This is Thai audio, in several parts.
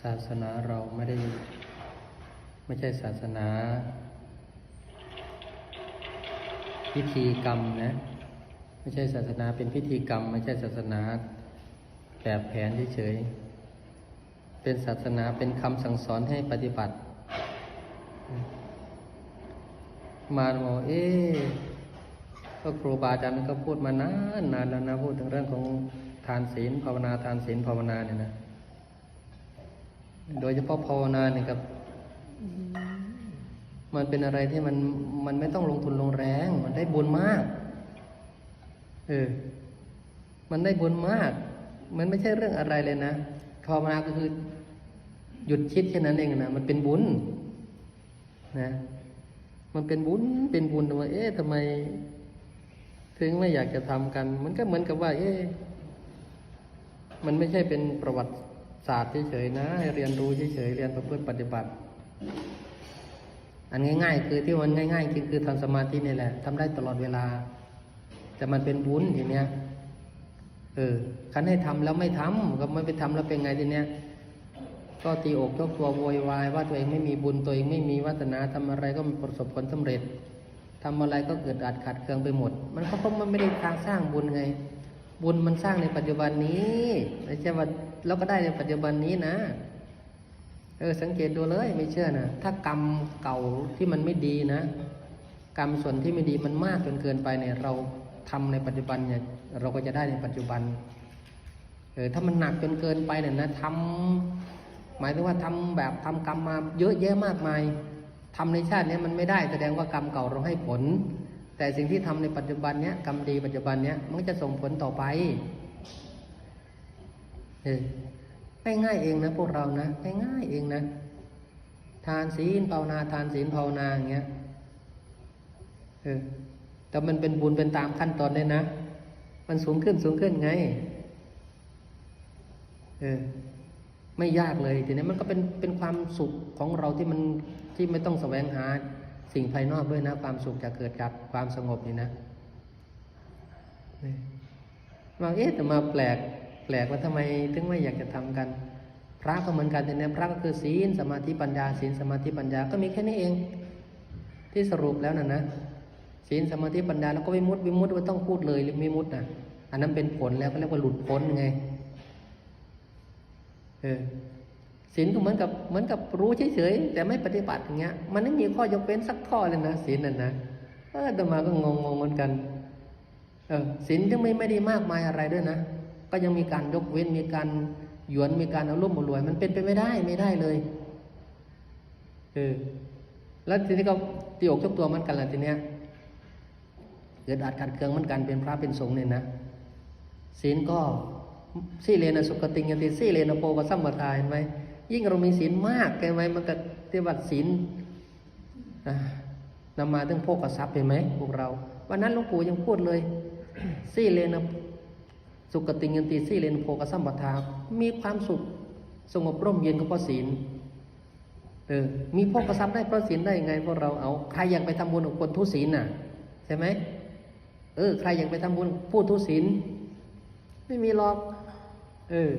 ศาสนาเราไม่ได้ ไม่ใช่ศาสนา พิธีกรรมนะ ไม่ใช่ศาสนาเป็นพิธีกรรม ไม่ใช่ศาสนาแบบแผนเฉยๆเป็นศาสนาเป็นคำสั่งสอนให้ปฏิบัติ มาบอกเอ๊ก็ครูบาอาจารย์ก็พูดมานานนานแล้วนะพูดถึงเรื่องของทานศีลภาวนาทานศีลภาวนาเนี่ยนะ โดยเฉพาะภาวนาเนี่ยครับ มันเป็นอะไรที่มันมันไม่ต้องลงทุนลงแรง มันได้บุญมาก เออ มันได้บุญมาก มันไม่ใช่เรื่องอะไรเลยนะภาวนาก็คือ หยุดคิดแค่นั้นเองนะมันเป็นบุญ นะ มันเป็นบุญเป็นบุญว่าเอ๊ะทำไม ถึงไม่อยากจะทำกัน มันก็เหมือนกับว่า เอ๊ะมันไม่ใช่เป็นประวัติ ศาสตร์เฉยๆนะให้เรียนรู้เฉยๆเรียนประพฤติปฏิบัติ อันง่าย ๆ คือที่มันง่ายๆคือคือทำสมาธินี่แหละทำได้ตลอดเวลา แต่มันเป็นบุญทีเนี้ยเออคันให้ทำแล้วไม่ทำก็ไม่ไปทำแล้วเป็นไงทีเนี้ยก็ตีอกยกตัวโวยวายว่าตัวเองไม่มีบุญตัวเองไม่มีวาสนาทำอะไรก็ไม่ประสบผลสำเร็จทำอะไรก็เกิดอัดขัดเคืองไปหมด มันก็เพราะมันไม่ได้ทางสร้างบุญไง บุญมันสร้างในปัจจุบันนี้ไม่ใช่ว่า เราก็ได้ในปัจจุบันนี้นะ เออสังเกตดูเลย ไม่เชื่อนะถ้ากรรมเก่าที่มันไม่ดีนะ กรรมส่วนที่ไม่ดีมันมากจนเกินไปเนี่ย เราทำในปัจจุบันเนี่ย เราก็จะได้ในปัจจุบัน เออถ้ามันหนักจนเกินไปเนี่ยนะทำหมายถึงว่าทำแบบทำกรรมมาเยอะแยะมากมายทำในชาติเนี้ยมันไม่ได้แสดงว่ากรรมเก่าเราให้ผล แต่สิ่งที่ทำในปัจจุบันเนี้ยกรรมดีปัจจุบันเนี้ยมันจะส่งผลต่อไป เออง่ายๆเองนะพวกเรานะง่ายๆเองนะทานศีลภาวนาทานศีลภาวนาอย่างเงี้ยเออแต่มันเป็นบุญเป็นตามขั้นตอนเลยนะ มันสูงขึ้นสูงขึ้นไงเออไม่ยากเลยทีนี้มันก็เป็นเป็นความสุขของเราที่มันที่ไม่ต้องแสวงหาสิ่งภายนอกด้วยนะ ความสุขจะเกิดกับความสงบนี่นะนี่ว่าเอ๊ะแต่มาแปลก แปลกว่าทำไมถึงไม่อยากจะทำกัน พระก็เหมือนกันแต่เนี่ยพระก็คือศีลสมาธิปัญญาศีลสมาธิปัญญาก็มีแค่นี้เอง ที่สรุปแล้วน่ะนะศีลสมาธิปัญญาแล้วก็วิมุตติวิมุตติว่าต้องพูดเลยหรือวิมุตตินะอันนั้นเป็นผลแล้วก็เรียกว่าหลุดพ้นไงเออศีลก็เหมือนกับเหมือนกับรู้เฉยๆแต่ไม่ปฏิบัติอย่างเงี้ย มันไม่มีข้อยกเว้นสักข้อเลยนะศีลนั่นนะเออต่มาก็งงๆเหมือนกัน เออศีลยังไม่ไม่ได้มากมายอะไรด้วยนะ ก็ยังมีการยกเว้นมีการหยวนมีการเอารุ่มเอารวย มันเป็นไปไม่ได้ไม่ได้เลยเออแล้วทีนี้ก็ตีอกชกตัวมันกันแหละทีเนี้ยเกิดอาจขัดเคืองมันกันเป็นพระเป็นสงฆ์เนี่ยนะศีลก็สี่เลนะสุกติงยันติสี่เลนะโปกสัมปทาเห็นไหมยิ่งเรามีศีลมากเห็นไหมมันก็เทียบัดศีลอ่านำมาถึงโภกทรัพย์เห็นไหมพวกเรา วันนั้นหลวงปู่ยังพูดเลย สี่เลนะ สุกติงยันติสี่เลนโภกสัมปทา มีความสุขสงบร่มเย็นก็เพราะศีลเออมีโภกทรัพย์ได้เพราะศีลได้ยังไงพวกเราเอาใครอยากไปทำบุญกับคนทุศีลน่ะ ใช่ไหมเออ ใครอยากไปทำบุญพูดทุศีลไม่มีหรอก เออ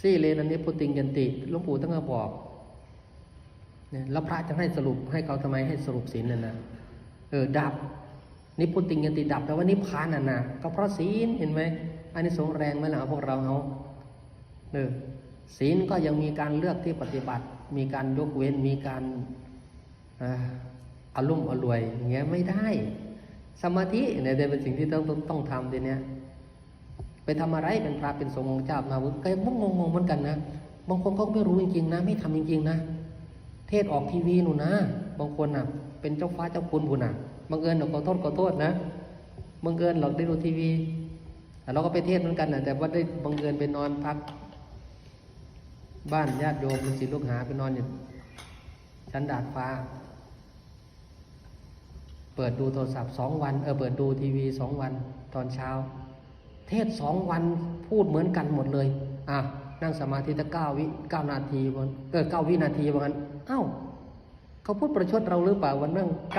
สี่เลนอันนี้พุติงยันติหลวงปู่ตั้งมาบอกเนี่ยแล้วพระจะให้สรุปให้เขาทำไมให้สรุปศีลนั่นนะเออดับ นิพุติงยันติดับแปลว่านิพพานน่ะนะก็เพราะศีลเห็นไหมอันนี้สงแรงไหมล่ะพวกเราเอาเออศีลก็ยังมีการเลือกที่ปฏิบัติ มีการยกเว้นมีการอารุ่มอรวยอย่างเงี้ยไม่ได้ สมาธิเนี่ยเป็นสิ่งที่ต้องต้องทำทีเนี้ยไปทำอะไรเป็นพระเป็นสงฆ์เจ้ามาวุฒิก็ยังงงเหมือนกันนะบางคนเขาไม่รู้จริงๆนะ ไม่ทำจริงๆนะ เทศออกทีวีหนูนะ บางคนน่ะ เป็นเจ้าฟ้าเจ้าคุณบุญน่ะ บังเอิญเราขอโทษขอโทษนะบังเอิญเราได้ดูทีวีเราก็ไปเทศเหมือนกันนะแต่ว่าได้บังเอิญไปนอนพัก บ้านญาติโยมลูกศิษย์ลูกหาไปนอนอยู่ชั้นดาดฟ้า เปิดดูโทรศัพท์สองวันเออเปิดดูทีวีสองวันตอนเช้า เทศสองวันพูดเหมือนกันหมดเลยอะนั่งสมาธิตั้งเก้าวิเก้านาทีวันเออเก้าวินาทีวันอ้าวเขาพูดประชดเราหรือเปล่าวันนั่งเก้า